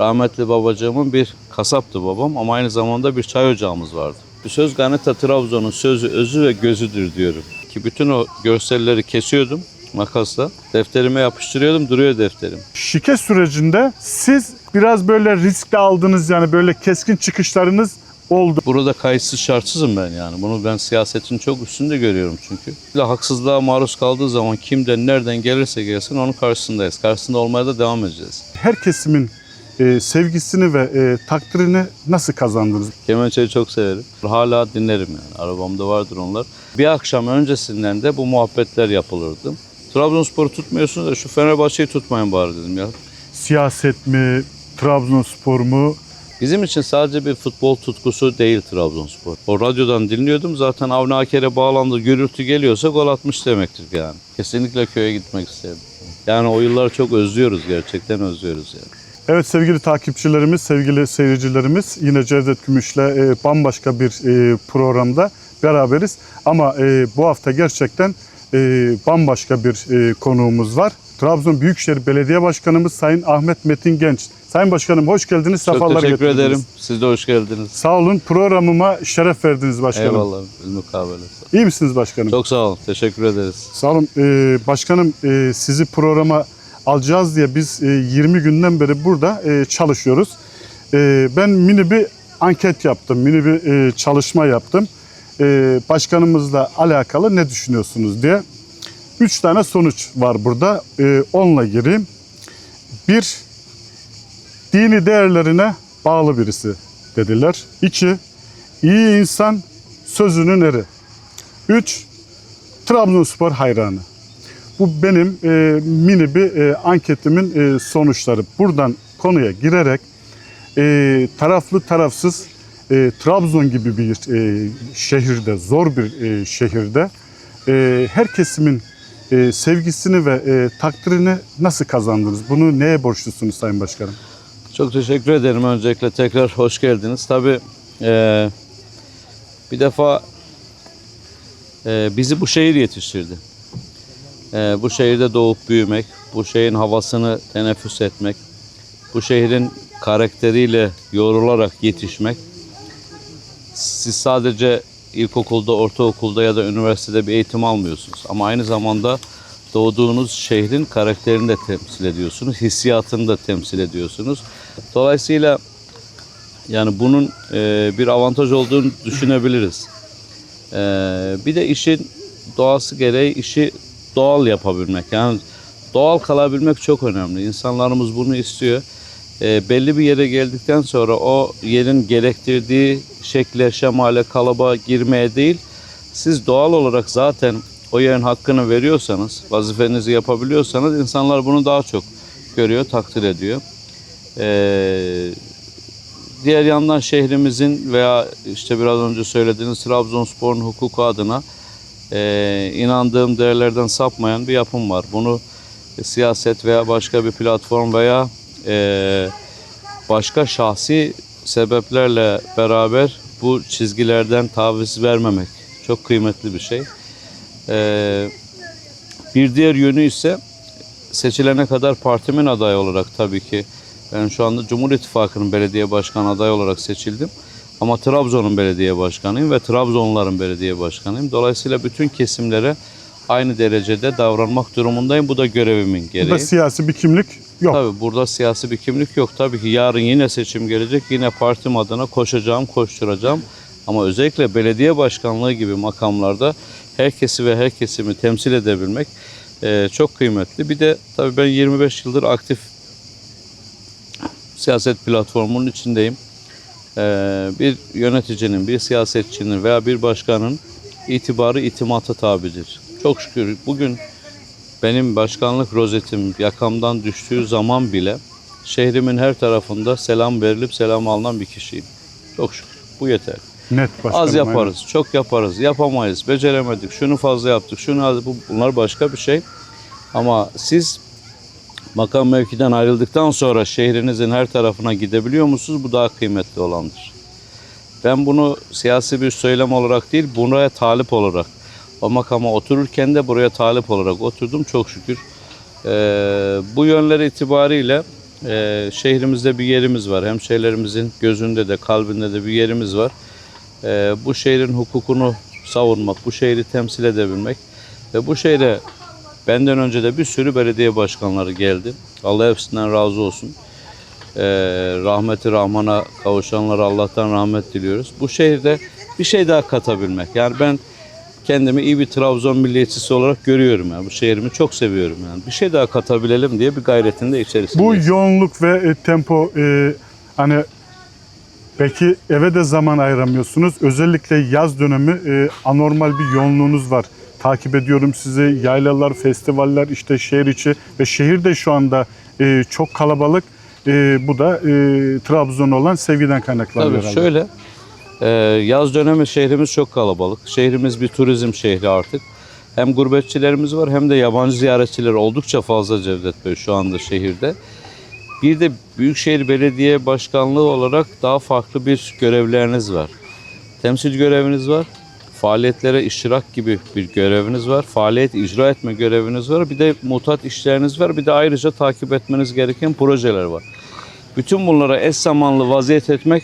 Rahmetli babacığımın bir kasaptı babam ama aynı zamanda bir çay ocağımız vardı. Bir söz Ganeta Trabzon'un sözü, özü ve gözüdür diyorum. Ki bütün o görselleri kesiyordum makasla. Defterime yapıştırıyordum duruyor defterim. Şike sürecinde siz biraz böyle riskli aldınız yani böyle keskin çıkışlarınız oldu. Burada kayıtsız şartsızım ben yani. Bunu ben siyasetin çok üstünde görüyorum çünkü. Bir de haksızlığa maruz kaldığı zaman kimden nereden gelirse gelsin onun karşısındayız. Karşısında olmaya da devam edeceğiz. Her kesimin e, sevgisini ve e, takdirini nasıl kazandınız? Kemençeyi çok severim. Hala dinlerim yani. Arabamda vardır onlar. Bir akşam öncesinden de bu muhabbetler yapılırdı. Trabzonspor'u tutmuyorsunuz da şu Fenerbahçe'yi tutmayın bari dedim ya. Siyaset mi, Trabzonspor mu? Bizim için sadece bir futbol tutkusu değil Trabzonspor. O radyodan dinliyordum zaten Avni Aker'e bağlandı gürültü geliyorsa gol atmış demektir yani. Kesinlikle köye gitmek isterim. Yani o yılları çok özlüyoruz gerçekten özlüyoruz yani. Evet sevgili takipçilerimiz, sevgili seyircilerimiz yine Cevdet Gümüş'le e, bambaşka bir e, programda beraberiz. Ama e, bu hafta gerçekten e, bambaşka bir e, konuğumuz var. Trabzon Büyükşehir Belediye Başkanımız Sayın Ahmet Metin Genç. Sayın Başkanım hoş geldiniz, Çok sefalar teşekkür getirdiniz. ederim. Siz de hoş geldiniz. Sağ olun programıma şeref verdiniz başkanım. Eyvallah. Mukabele. İyi misiniz başkanım? Çok sağ olun. Teşekkür ederiz. Sağ olun. Ee, başkanım e, sizi programa alacağız diye biz e, 20 günden beri burada e, çalışıyoruz. E, ben mini bir anket yaptım, mini bir e, çalışma yaptım. E, başkanımızla alakalı ne düşünüyorsunuz diye. Üç tane sonuç var burada. E, onunla gireyim. Bir, dini değerlerine bağlı birisi dediler. İki, iyi insan sözünün eri. Üç, Trabzonspor hayranı. Bu benim e, mini bir e, anketimin e, sonuçları. Buradan konuya girerek e, taraflı tarafsız e, Trabzon gibi bir e, şehirde, zor bir e, şehirde e, her kesimin e, sevgisini ve e, takdirini nasıl kazandınız? Bunu neye borçlusunuz Sayın Başkanım? Çok teşekkür ederim öncelikle. Tekrar hoş geldiniz. Tabii eee, bir defa eee, bizi bu şehir yetiştirdi. Eee, bu şehirde doğup büyümek, bu şehrin havasını teneffüs etmek, bu şehrin karakteriyle yoğrularak yetişmek. Siz sadece ilkokulda, ortaokulda ya da üniversitede bir eğitim almıyorsunuz. Ama aynı zamanda doğduğunuz şehrin karakterini de temsil ediyorsunuz, hissiyatını da temsil ediyorsunuz. Dolayısıyla yani bunun e, bir avantaj olduğunu düşünebiliriz. E, bir de işin doğası gereği işi doğal yapabilmek. Yani doğal kalabilmek çok önemli. İnsanlarımız bunu istiyor. E, belli bir yere geldikten sonra o yerin gerektirdiği şekle, şemale, kalıba girmeye değil, siz doğal olarak zaten o yerin hakkını veriyorsanız, vazifenizi yapabiliyorsanız insanlar bunu daha çok görüyor, takdir ediyor. Ee, diğer yandan şehrimizin veya işte biraz önce söylediğiniz Trabzonspor'un hukuku adına e, inandığım değerlerden sapmayan bir yapım var. Bunu e, siyaset veya başka bir platform veya e, başka şahsi sebeplerle beraber bu çizgilerden taviz vermemek çok kıymetli bir şey. E, bir diğer yönü ise seçilene kadar partimin adayı olarak tabii ki ben şu anda Cumhur İttifakı'nın belediye başkanı adayı olarak seçildim. Ama Trabzon'un belediye başkanıyım ve Trabzonluların belediye başkanıyım. Dolayısıyla bütün kesimlere aynı derecede davranmak durumundayım. Bu da görevimin gereği. Burada siyasi bir kimlik yok. Tabii burada siyasi bir kimlik yok. Tabii ki yarın yine seçim gelecek. Yine partim adına koşacağım, koşturacağım. Ama özellikle belediye başkanlığı gibi makamlarda herkesi ve her kesimi temsil edebilmek e, çok kıymetli. Bir de tabii ben 25 yıldır aktif siyaset platformunun içindeyim. E, bir yöneticinin, bir siyasetçinin veya bir başkanın itibarı itimata tabidir. Çok şükür bugün benim başkanlık rozetim yakamdan düştüğü zaman bile şehrimin her tarafında selam verilip selam alınan bir kişiyim. Çok şükür. Bu yeter. Net başkanım. Az aynen. yaparız, çok yaparız, yapamayız, beceremedik, şunu fazla yaptık, şunu az, bu- bunlar başka bir şey. Ama siz makam mevkiden ayrıldıktan sonra şehrinizin her tarafına gidebiliyor musunuz? Bu daha kıymetli olandır. Ben bunu siyasi bir söylem olarak değil, buraya talip olarak, o makama otururken de buraya talip olarak oturdum çok şükür. Ee, bu yönler itibariyle e, şehrimizde bir yerimiz var. Hemşehrilerimizin gözünde de kalbinde de bir yerimiz var. E, bu şehrin hukukunu savunmak, bu şehri temsil edebilmek ve bu şehre benden önce de bir sürü belediye başkanları geldi. Allah hepsinden razı olsun. E, rahmeti Rahman'a kavuşanlara Allah'tan rahmet diliyoruz. Bu şehirde bir şey daha katabilmek. Yani ben kendimi iyi bir Trabzon milliyetçisi olarak görüyorum. Yani bu şehrimi çok seviyorum. Yani bir şey daha katabilelim diye bir gayretin de Bu içerisindeyiz. yoğunluk ve e, tempo e, hani belki eve de zaman ayıramıyorsunuz. Özellikle yaz dönemi e, anormal bir yoğunluğunuz var. Takip ediyorum sizi. Yaylalar, festivaller, işte şehir içi ve şehir de şu anda e, çok kalabalık. E, bu da e, Trabzon'a olan sevgiden kaynaklanıyor Tabii herhalde. şöyle e, yaz dönemi şehrimiz çok kalabalık. Şehrimiz bir turizm şehri artık. Hem gurbetçilerimiz var hem de yabancı ziyaretçiler oldukça fazla Cevdet Bey şu anda şehirde. Bir de Büyükşehir Belediye Başkanlığı olarak daha farklı bir görevleriniz var. Temsil göreviniz var. Faaliyetlere iştirak gibi bir göreviniz var. Faaliyet icra etme göreviniz var. Bir de mutat işleriniz var. Bir de ayrıca takip etmeniz gereken projeler var. Bütün bunlara eş zamanlı vaziyet etmek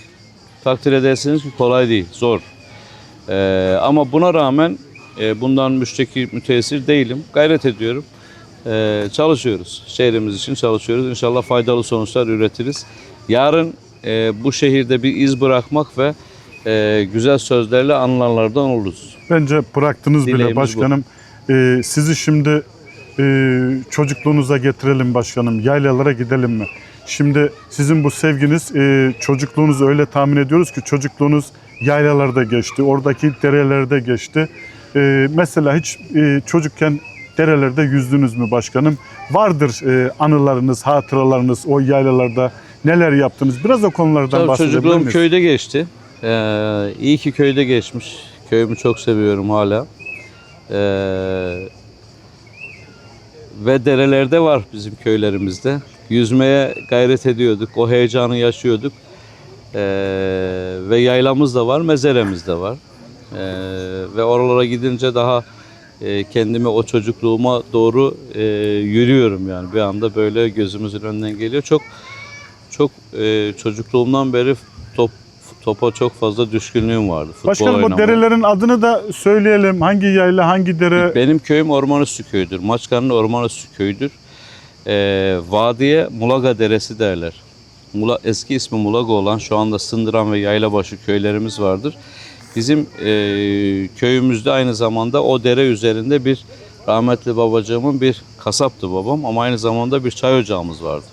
takdir edersiniz ki kolay değil, zor. Ee, ama buna rağmen e, bundan müşteki müteessir değilim. Gayret ediyorum. Ee, çalışıyoruz. Şehrimiz için çalışıyoruz. İnşallah faydalı sonuçlar üretiriz. Yarın e, bu şehirde bir iz bırakmak ve e, güzel sözlerle anılanlardan oluruz. Bence bıraktınız bile Dileğimiz bu. başkanım. Ee, sizi şimdi e, çocukluğunuza getirelim başkanım. Yaylalara gidelim mi? Şimdi sizin bu sevginiz e, çocukluğunuzu öyle tahmin ediyoruz ki çocukluğunuz yaylalarda geçti. Oradaki derelerde geçti. E, mesela hiç e, çocukken derelerde yüzdünüz mü başkanım? Vardır e, anılarınız, hatıralarınız o yaylalarda neler yaptınız? Biraz o konulardan Tabii bahsedebilir çocukluğum miyiz? köyde geçti. Ee, iyi ki köyde geçmiş. Köyümü çok seviyorum hala. Ee, ve derelerde var bizim köylerimizde. Yüzmeye gayret ediyorduk. O heyecanı yaşıyorduk. Ee, ve yaylamız da var, mezeremiz de var. Ee, ve oralara gidince daha e, kendimi o çocukluğuma doğru e, yürüyorum yani bir anda böyle gözümüzün önünden geliyor. Çok çok e, çocukluğumdan beri top topa çok fazla düşkünlüğüm vardı. Futbol Başkanım oynamaya. derelerin adını da söyleyelim. Hangi yayla, hangi dere? Benim köyüm Ormanüstü köyüdür. Maçkan'ın Ormanüstü köyüdür. Ee, vadiye Mulaga Deresi derler. Mula, eski ismi Mulaga olan şu anda Sındıran ve Yaylabaşı köylerimiz vardır. Bizim e, köyümüzde aynı zamanda o dere üzerinde bir rahmetli babacığımın bir kasaptı babam ama aynı zamanda bir çay ocağımız vardı.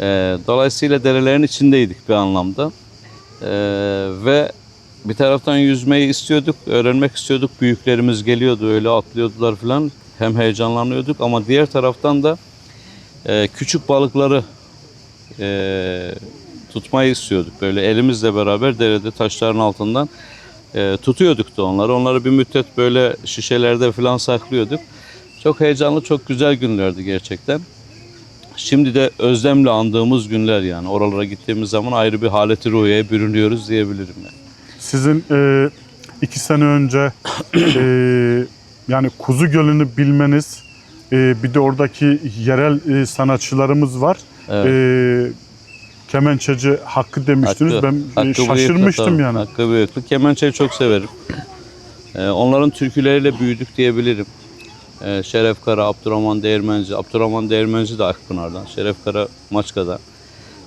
Ee, dolayısıyla derelerin içindeydik bir anlamda. Ee, ve bir taraftan yüzmeyi istiyorduk, öğrenmek istiyorduk. Büyüklerimiz geliyordu, öyle atlıyordular falan. Hem heyecanlanıyorduk ama diğer taraftan da e, küçük balıkları e, tutmayı istiyorduk. Böyle elimizle beraber derede taşların altından e, tutuyorduk da onları. Onları bir müddet böyle şişelerde falan saklıyorduk. Çok heyecanlı, çok güzel günlerdi gerçekten. Şimdi de özlemle andığımız günler yani. Oralara gittiğimiz zaman ayrı bir haleti ruhiyeye bürünüyoruz diyebilirim yani. Sizin e, iki sene önce e, yani Kuzu Gölü'nü bilmeniz, e, bir de oradaki yerel e, sanatçılarımız var. Evet. E, kemençeci Hakkı demiştiniz. Hakkı- ben Hakkı şaşırmıştım tabii. yani. Hakkı Bıyıklı. Kemençeyi çok severim. Ee, onların türküleriyle büyüdük diyebilirim. Ee, Şeref Kara, Abdurrahman Değirmenci. Abdurrahman Değirmenci de Akpınar'dan. Şeref Kara Maçka'da.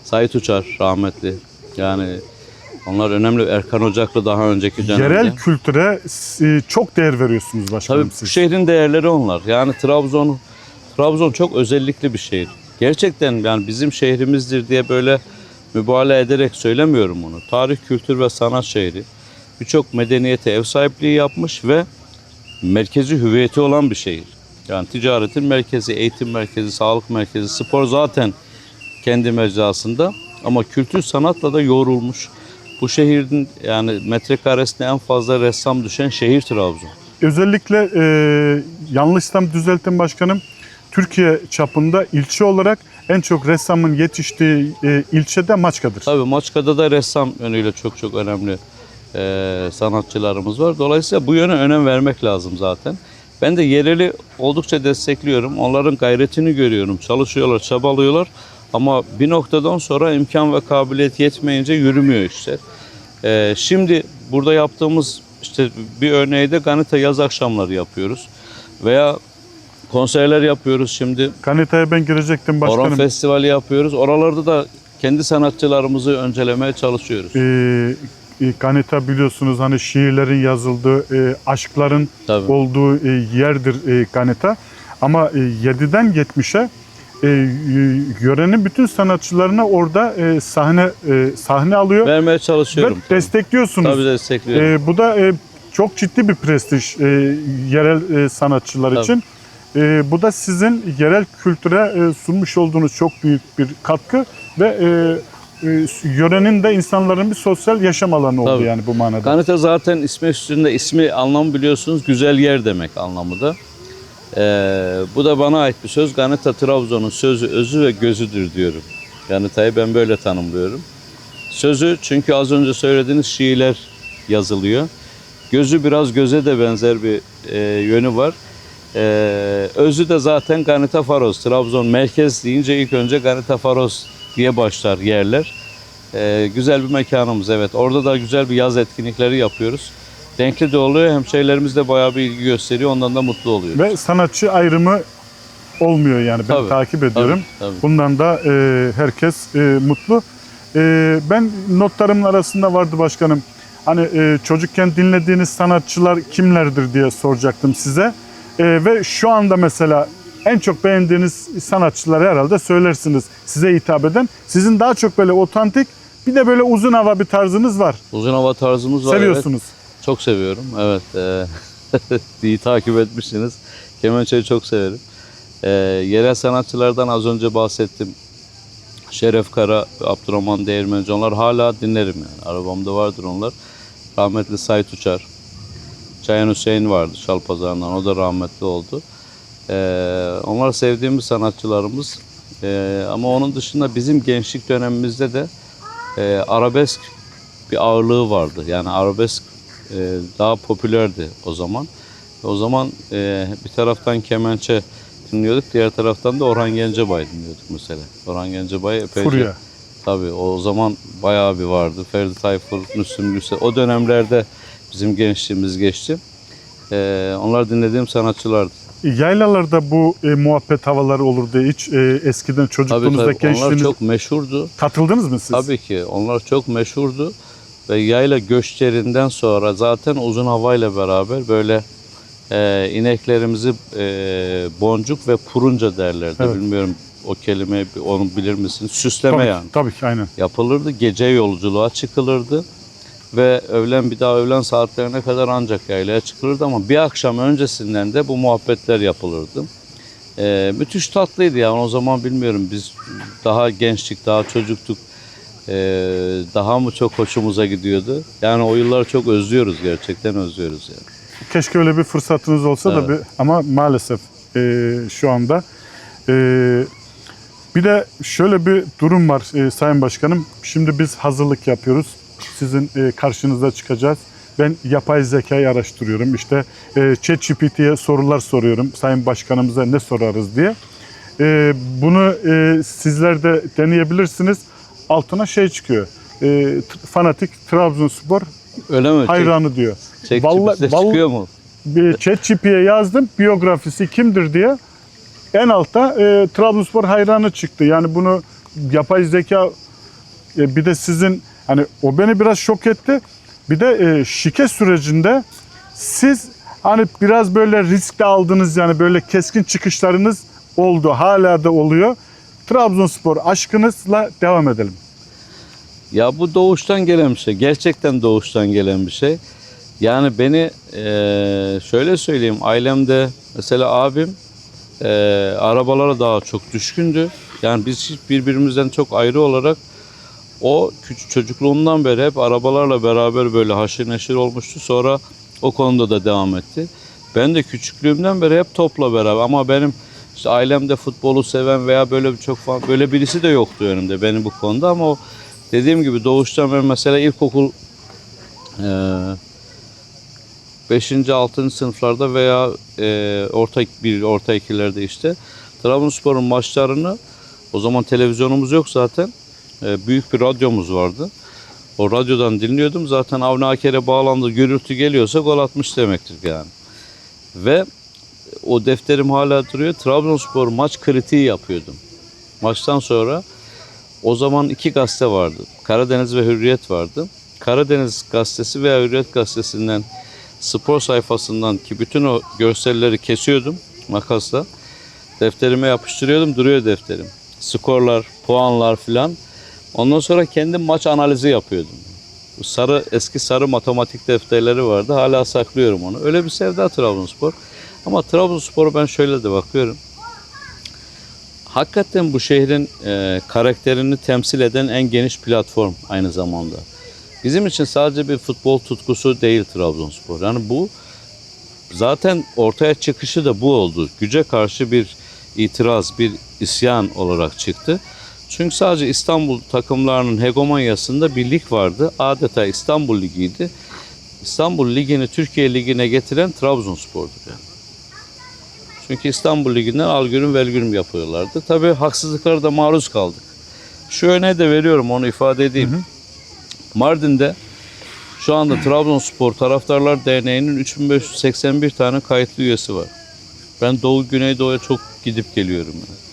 Sait Uçar rahmetli. Yani onlar önemli. Erkan Ocaklı daha önceki dönemde. Yerel kültüre e, çok değer veriyorsunuz başkanım Tabii bu siz. şehrin değerleri onlar. Yani Trabzon Trabzon çok özellikli bir şehir. Gerçekten yani bizim şehrimizdir diye böyle mübalağa ederek söylemiyorum bunu. Tarih, kültür ve sanat şehri. Birçok medeniyete ev sahipliği yapmış ve merkezi hüviyeti olan bir şehir. Yani ticaretin merkezi, eğitim merkezi, sağlık merkezi, spor zaten kendi mecrasında ama kültür sanatla da yoğrulmuş. Bu şehrin yani metrekaresine en fazla ressam düşen şehir Trabzon. Özellikle e, yanlışsam düzeltin başkanım. Türkiye çapında ilçe olarak en çok ressamın yetiştiği e, ilçe de Maçka'dır. Tabii Maçka'da da ressam yönüyle çok çok önemli e, sanatçılarımız var. Dolayısıyla bu yöne önem vermek lazım zaten. Ben de yereli oldukça destekliyorum. Onların gayretini görüyorum. Çalışıyorlar, çabalıyorlar. Ama bir noktadan sonra imkan ve kabiliyet yetmeyince yürümüyor işler. Ee, şimdi burada yaptığımız işte bir örneği de Ganita yaz akşamları yapıyoruz. Veya konserler yapıyoruz şimdi. Kanita'ya ben girecektim başkanım. Horon Festivali yapıyoruz. Oralarda da kendi sanatçılarımızı öncelemeye çalışıyoruz. Ee, Kanita biliyorsunuz hani şiirlerin yazıldığı, e, aşkların Tabii. olduğu e, yerdir e, Kanita. Ama e, 7'den 70'e e, yörenin bütün sanatçılarına orada e, sahne e, sahne alıyor Vermeye ve çalışıyorum. destekliyorsunuz. Tabii destekliyorum. E, bu da e, çok ciddi bir prestij e, yerel e, sanatçılar Tabii. için. E, bu da sizin yerel kültüre e, sunmuş olduğunuz çok büyük bir katkı ve e, e, yörenin de insanların bir sosyal yaşam alanı oldu Tabii. yani bu manada. Ganita zaten ismi üstünde ismi anlamı biliyorsunuz güzel yer demek anlamı da. Ee, bu da bana ait bir söz. Ganita Trabzon'un sözü, özü ve gözüdür diyorum. Ganita'yı ben böyle tanımlıyorum. Sözü çünkü az önce söylediğiniz şiirler yazılıyor. Gözü biraz göze de benzer bir e, yönü var. Ee, özü de zaten Ganita Faros. Trabzon merkez deyince ilk önce Ganita Faros diye başlar yerler. Ee, güzel bir mekanımız evet. Orada da güzel bir yaz etkinlikleri yapıyoruz. Denkli de oluyor. Hemşehrilerimiz de bayağı bir ilgi gösteriyor. Ondan da mutlu oluyoruz. Ve sanatçı ayrımı olmuyor yani ben Tabii, takip ediyorum. Tabii, tabii. Bundan da e, herkes e, mutlu. E, ben notlarımın arasında vardı başkanım. Hani e, çocukken dinlediğiniz sanatçılar kimlerdir diye soracaktım size. E, ve şu anda mesela en çok beğendiğiniz sanatçıları herhalde söylersiniz size hitap eden. Sizin daha çok böyle otantik bir de böyle uzun hava bir tarzınız var. Uzun hava tarzımız var. evet. Seviyorsunuz. Çok seviyorum. Evet. E, iyi takip etmişsiniz. Kemençeyi çok severim. E, yerel sanatçılardan az önce bahsettim. Şeref Kara, Abdurrahman Değirmenci onlar hala dinlerim yani. Arabamda vardır onlar. Rahmetli Sait Uçar. Çayan Hüseyin vardı Şalpazarı'ndan. O da rahmetli oldu. E, onlar sevdiğimiz sanatçılarımız. E, ama onun dışında bizim gençlik dönemimizde de e, arabesk bir ağırlığı vardı. Yani arabesk e, daha popülerdi o zaman. O zaman e, bir taraftan kemençe dinliyorduk, diğer taraftan da Orhan Gencebay dinliyorduk mesela. Orhan Gencebay epeyce... Furya. Tabii o zaman bayağı bir vardı. Ferdi Tayfur, Müslüm Gürses. O dönemlerde bizim gençliğimiz geçti. E, onlar dinlediğim sanatçılardı. Yaylalarda bu e, muhabbet havaları olurdu. Hiç e, eskiden çocukluğunuzda tabii onlar gençliğiniz çok meşhurdu. katıldınız mı siz? Tabii ki onlar çok meşhurdu ve yayla göçlerinden sonra zaten uzun havayla beraber böyle e, ineklerimizi e, boncuk ve purunca derlerdi. Evet. Bilmiyorum o kelime onu bilir misiniz? Süsleme tabii, yani. Tabii ki aynen. Yapılırdı. Gece yolculuğa çıkılırdı ve öğlen bir daha öğlen saatlerine kadar ancak yaylaya çıkılırdı ama bir akşam öncesinden de bu muhabbetler yapılırdı. Ee, müthiş tatlıydı yani o zaman bilmiyorum biz daha gençlik daha çocuktuk Ee, daha mı çok hoşumuza gidiyordu yani o yılları çok özlüyoruz gerçekten özlüyoruz yani. Keşke öyle bir fırsatınız olsa da Evet. bir, ama maalesef e, şu anda. E, bir de şöyle bir durum var e, Sayın Başkanım. Şimdi biz hazırlık yapıyoruz. Sizin e, karşınıza çıkacağız. Ben yapay zekayı araştırıyorum. İşte e, ChatGPT'ye sorular soruyorum. Sayın Başkanımıza ne sorarız diye. E, bunu e, sizler de deneyebilirsiniz. Altına şey çıkıyor. E, fanatik Trabzonspor Öyle mi? hayranı diyor. Çek, Vallahi- vallahi- çıkıyor mu? bir ChatGPT'ye yazdım biyografisi kimdir diye. En altta e, Trabzonspor hayranı çıktı. Yani bunu yapay zeka e, bir de sizin hani o beni biraz şok etti. Bir de e, şike sürecinde siz hani biraz böyle risk de aldınız yani böyle keskin çıkışlarınız oldu. Hala da oluyor. Trabzonspor aşkınızla devam edelim. Ya bu doğuştan gelen bir şey. Gerçekten doğuştan gelen bir şey. Yani beni eee, şöyle söyleyeyim. Ailemde mesela abim eee, arabalara daha çok düşkündü. Yani biz birbirimizden çok ayrı olarak o küçük çocukluğundan beri hep arabalarla beraber böyle haşır neşir olmuştu. Sonra o konuda da devam etti. Ben de küçüklüğümden beri hep topla beraber ama benim işte ailemde futbolu seven veya böyle bir çok falan böyle birisi de yoktu önümde benim bu konuda ama o dediğim gibi doğuştan ben mesela ilkokul eee 5. 6. sınıflarda veya eee orta bir orta ikilerde işte Trabzonspor'un maçlarını O zaman televizyonumuz yok zaten. E, büyük bir radyomuz vardı. O radyodan dinliyordum. Zaten Avni Aker'e bağlandı. Gürültü geliyorsa gol atmış demektir yani. Ve o defterim hala duruyor. Trabzonspor maç kritiği yapıyordum. Maçtan sonra o zaman iki gazete vardı. Karadeniz ve Hürriyet vardı. Karadeniz gazetesi veya Hürriyet gazetesinden spor sayfasından ki bütün o görselleri kesiyordum makasla. Defterime yapıştırıyordum duruyor defterim. Skorlar, puanlar filan. Ondan sonra kendim maç analizi yapıyordum. Bu sarı eski sarı matematik defterleri vardı. Hala saklıyorum onu. Öyle bir sevda Trabzonspor. Ama Trabzonspor'u ben şöyle de bakıyorum. Hakikaten bu şehrin e, karakterini temsil eden en geniş platform aynı zamanda. Bizim için sadece bir futbol tutkusu değil Trabzonspor. Yani bu zaten ortaya çıkışı da bu oldu. Güce karşı bir itiraz, bir isyan olarak çıktı. Çünkü sadece İstanbul takımlarının hegemonyasında bir lig vardı. Adeta İstanbul Ligi'ydi. İstanbul Ligi'ni Türkiye Ligi'ne getiren Trabzonspor'dur yani. Çünkü İstanbul Ligi'nden algürüm velgürüm yapıyorlardı. Tabii haksızlıklara da maruz kaldık. Şu örneği de veriyorum onu ifade edeyim. Mardin'de şu anda Trabzonspor Taraftarlar Derneği'nin 3581 tane kayıtlı üyesi var. Ben Doğu Güneydoğu'ya çok gidip geliyorum. Yani.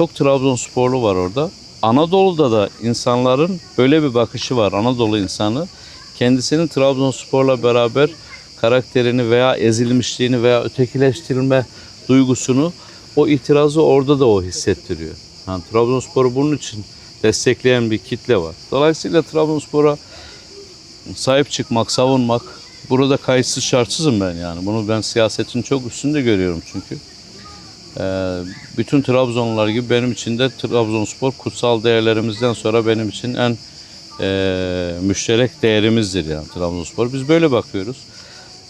Çok Trabzonsporlu var orada. Anadolu'da da insanların böyle bir bakışı var. Anadolu insanı kendisinin Trabzonspor'la beraber karakterini veya ezilmişliğini veya ötekileştirilme duygusunu o itirazı orada da o hissettiriyor. Yani Trabzonspor'u bunun için destekleyen bir kitle var. Dolayısıyla Trabzonspor'a sahip çıkmak, savunmak burada kayıtsız şartsızım ben yani. Bunu ben siyasetin çok üstünde görüyorum çünkü. Ee, bütün Trabzonlular gibi benim için de Trabzonspor kutsal değerlerimizden sonra benim için en e, müşterek değerimizdir yani Trabzonspor. Biz böyle bakıyoruz.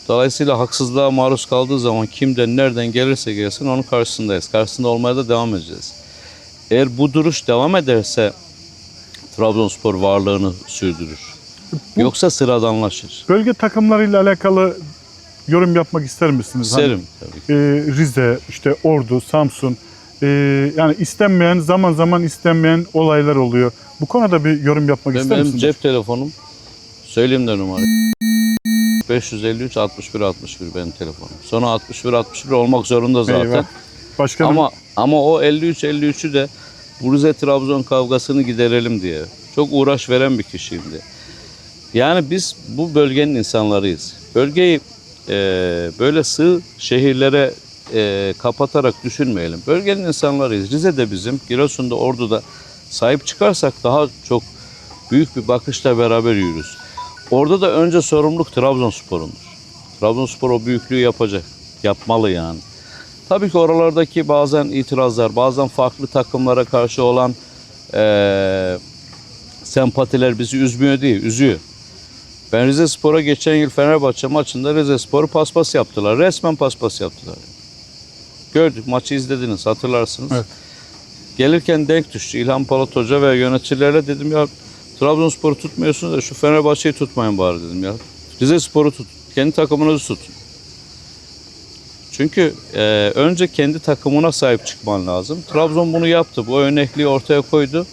Dolayısıyla haksızlığa maruz kaldığı zaman kimden nereden gelirse gelsin onun karşısındayız. Karşısında olmaya da devam edeceğiz. Eğer bu duruş devam ederse Trabzonspor varlığını sürdürür. Yoksa sıradanlaşır. Bölge takımlarıyla alakalı yorum yapmak ister misiniz? Hani, İsterim tabii ki. e, Rize, işte Ordu, Samsun e, yani istenmeyen zaman zaman istenmeyen olaylar oluyor. Bu konuda bir yorum yapmak Ben, ister benim misiniz? cep telefonum söyleyeyim de numara. 553 61 61 benim telefonum. Sonra 61 61 olmak zorunda zaten. Eyvah. Başkanım Ama ama o 53 53'ü de bu Rize Trabzon kavgasını giderelim diye. Çok uğraş veren bir kişiyim diye. Yani biz bu bölgenin insanlarıyız. Bölgeyi e, böyle sığ şehirlere e, kapatarak düşünmeyelim. Bölgenin insanlarıyız. Rize'de bizim, Giresun'da, Ordu'da sahip çıkarsak daha çok büyük bir bakışla beraber yürürüz. Orada da önce sorumluluk Trabzonspor'undur. Trabzonspor o büyüklüğü yapacak. Yapmalı yani. Tabii ki oralardaki bazen itirazlar, bazen farklı takımlara karşı olan eee, sempatiler bizi üzmüyor değil, üzüyor. Ben Rize Spor'a geçen yıl Fenerbahçe maçında Rize Spor'u paspas yaptılar. Resmen paspas yaptılar. Gördük, maçı izlediniz, hatırlarsınız. Evet. Gelirken denk düştü İlhan Polat Hoca ve yöneticilerle dedim ya Trabzonspor'u tutmuyorsunuz da şu Fenerbahçe'yi tutmayın bari dedim ya. Rize Spor'u tut, kendi takımınızı tutun. Çünkü e, önce kendi takımına sahip çıkman lazım. Trabzon bunu yaptı. Bu örnekliği ortaya koydu.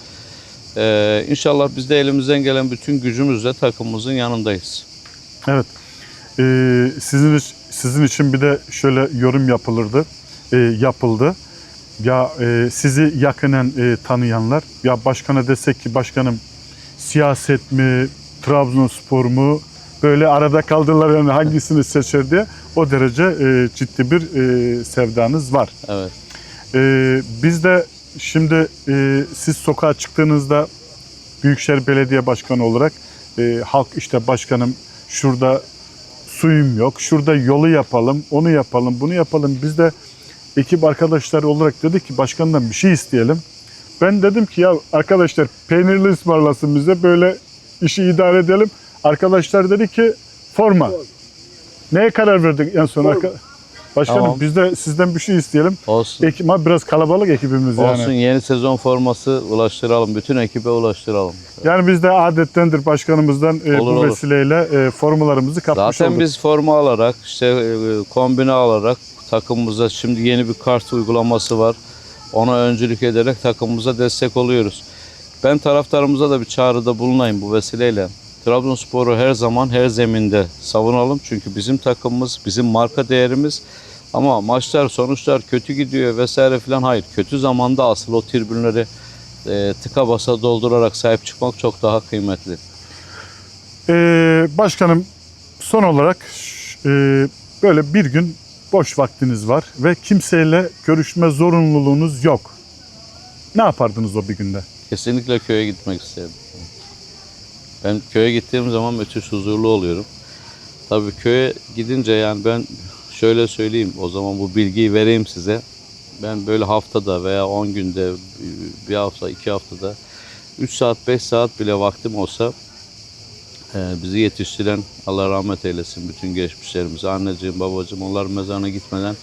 E, inşallah biz de elimizden gelen bütün gücümüzle takımımızın yanındayız. Evet. Ee, sizin sizin için bir de şöyle yorum yapılırdı, e, yapıldı. Ya e, sizi yakinen e, tanıyanlar, ya başkana desek ki başkanım siyaset mi, Trabzonspor mu böyle arada kaldılar yani hangisini seçer diye o derece e, ciddi bir e, sevdanız var. Evet. Ee, biz de şimdi e, siz sokağa çıktığınızda Büyükşehir Belediye Başkanı olarak e, halk işte başkanım şurada suyum yok, şurada yolu yapalım, onu yapalım, bunu yapalım. Biz de ekip arkadaşlar olarak dedik ki başkandan bir şey isteyelim. Ben dedim ki ya arkadaşlar peynirli ısmarlasın bize böyle işi idare edelim. Arkadaşlar dedi ki forma. Neye karar verdik en son? arka- Başkanım Tamam. biz de sizden bir şey isteyelim. Olsun. Ekip, ama biraz kalabalık ekibimiz yani. Olsun yeni sezon forması ulaştıralım. Bütün ekibe ulaştıralım. Yani biz de adettendir başkanımızdan e, Olur, bu olur. vesileyle e, formalarımızı kapmış Zaten olduk. biz forma alarak, işte e, kombine alarak takımımıza şimdi yeni bir kart uygulaması var. ona öncülük ederek takımımıza destek oluyoruz. Ben taraftarımıza da bir çağrıda bulunayım bu vesileyle. Trabzonspor'u her zaman her zeminde savunalım. Çünkü bizim takımımız, bizim marka değerimiz. Ama maçlar, sonuçlar kötü gidiyor vesaire filan. Hayır, kötü zamanda asıl o tribünleri e, tıka basa doldurarak sahip çıkmak çok daha kıymetli. Ee, başkanım son olarak e, böyle bir gün boş vaktiniz var ve kimseyle görüşme zorunluluğunuz yok. Ne yapardınız o bir günde? Kesinlikle köye gitmek isterim. Ben köye gittiğim zaman müthiş huzurlu oluyorum. Tabii köye gidince yani ben şöyle söyleyeyim o zaman bu bilgiyi vereyim size. Ben böyle haftada veya 10 günde bir hafta iki haftada 3 saat 5 saat bile vaktim olsa e, bizi yetiştiren Allah rahmet eylesin bütün geçmişlerimizi anneciğim babacığım onların mezarına gitmeden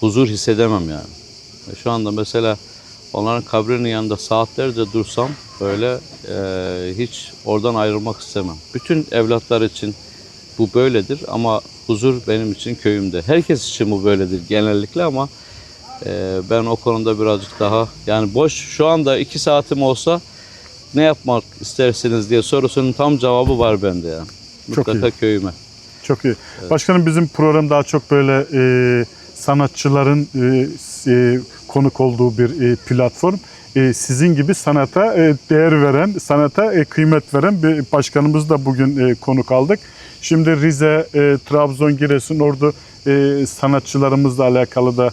huzur hissedemem yani. Ve şu anda mesela onların kabrinin yanında saatlerce dursam böyle e, hiç oradan ayrılmak istemem. Bütün evlatlar için bu böyledir ama huzur benim için köyümde. Herkes için bu böyledir genellikle ama e, ben o konuda birazcık daha yani boş şu anda iki saatim olsa ne yapmak istersiniz diye sorusunun tam cevabı var bende yani. Çok Mutlaka iyi. köyüme. Çok iyi. Başkanım bizim program daha çok böyle e, sanatçıların e, e, konuk olduğu bir e, platform. E, sizin gibi sanata e, değer veren, sanata kıymet veren bir başkanımız da bugün konuk aldık. Şimdi Rize, Trabzon, Giresun, Ordu sanatçılarımızla alakalı da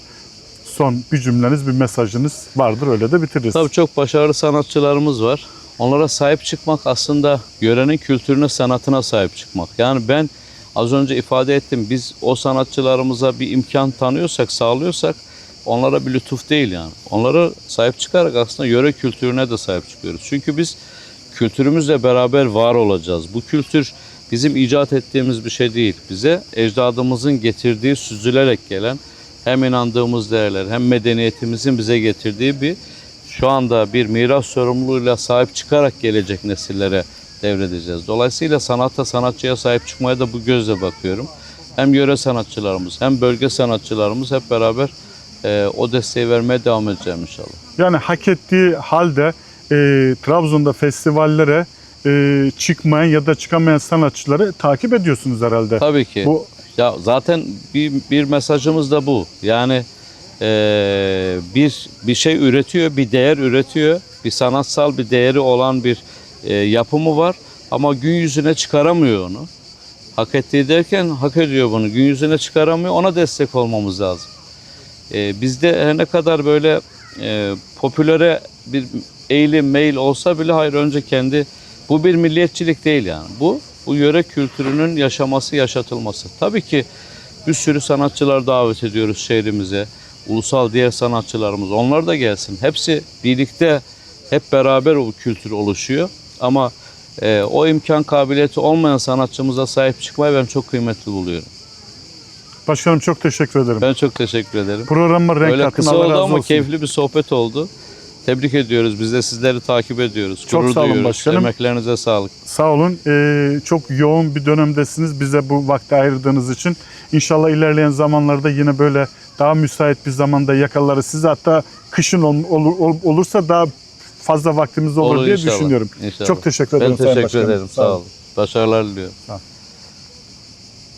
son bir cümleniz, bir mesajınız vardır. Öyle de bitiririz. Tabii çok başarılı sanatçılarımız var. Onlara sahip çıkmak aslında yörenin kültürüne, sanatına sahip çıkmak. Yani ben az önce ifade ettim. Biz o sanatçılarımıza bir imkan tanıyorsak, sağlıyorsak onlara bir lütuf değil yani. Onlara sahip çıkarak aslında yöre kültürüne de sahip çıkıyoruz. Çünkü biz kültürümüzle beraber var olacağız. Bu kültür bizim icat ettiğimiz bir şey değil. Bize ecdadımızın getirdiği, süzülerek gelen hem inandığımız değerler hem medeniyetimizin bize getirdiği bir şu anda bir miras sorumluluğuyla sahip çıkarak gelecek nesillere devredeceğiz. Dolayısıyla sanatta sanatçıya sahip çıkmaya da bu gözle bakıyorum. Hem yöre sanatçılarımız hem bölge sanatçılarımız hep beraber e, o desteği vermeye devam edeceğim inşallah. Yani hak ettiği halde e, Trabzon'da festivallere e, çıkmayan ya da çıkamayan sanatçıları takip ediyorsunuz herhalde. Tabii ki. Bu Ya zaten bir, bir mesajımız da bu. Yani eee, bir bir şey üretiyor, bir değer üretiyor, bir sanatsal bir değeri olan bir eee, yapımı var ama gün yüzüne çıkaramıyor onu. Hak ettiği derken hak ediyor bunu. Gün yüzüne çıkaramıyor. Ona destek olmamız lazım. Eee, bizde her ne kadar böyle eee popülere bir eğilim, mail olsa bile hayır önce kendi bu bir milliyetçilik değil yani. Bu bu yöre kültürünün yaşaması, yaşatılması. Tabii ki bir sürü sanatçılar davet ediyoruz şehrimize. Ulusal diğer sanatçılarımız onlar da gelsin. Hepsi birlikte hep beraber o kültür oluşuyor. Ama e, o imkan kabiliyeti olmayan sanatçımıza sahip çıkmayı ben çok kıymetli buluyorum. Başkanım çok teşekkür ederim. Ben çok teşekkür ederim. Programa renk Öyle kattın. kısa Allah oldu razı ama olsun. keyifli bir sohbet oldu. Tebrik ediyoruz. Biz de sizleri takip ediyoruz. Çok Gurur sağ olun duyuyoruz. başkanım. Emeklerinize sağlık. Sağ olun. Ee, çok yoğun bir dönemdesiniz. Bize bu vakti ayırdığınız için. İnşallah ilerleyen zamanlarda yine böyle daha müsait bir zamanda yakalarız. Siz hatta kışın ol- olur, ol- olursa daha fazla vaktimiz olur, Olur diye inşallah. düşünüyorum. İnşallah. Çok teşekkür Ben ederim. Sayın teşekkür Başkanım. ederim. Sağ olun. Başarılar diliyorum. Sağ olun.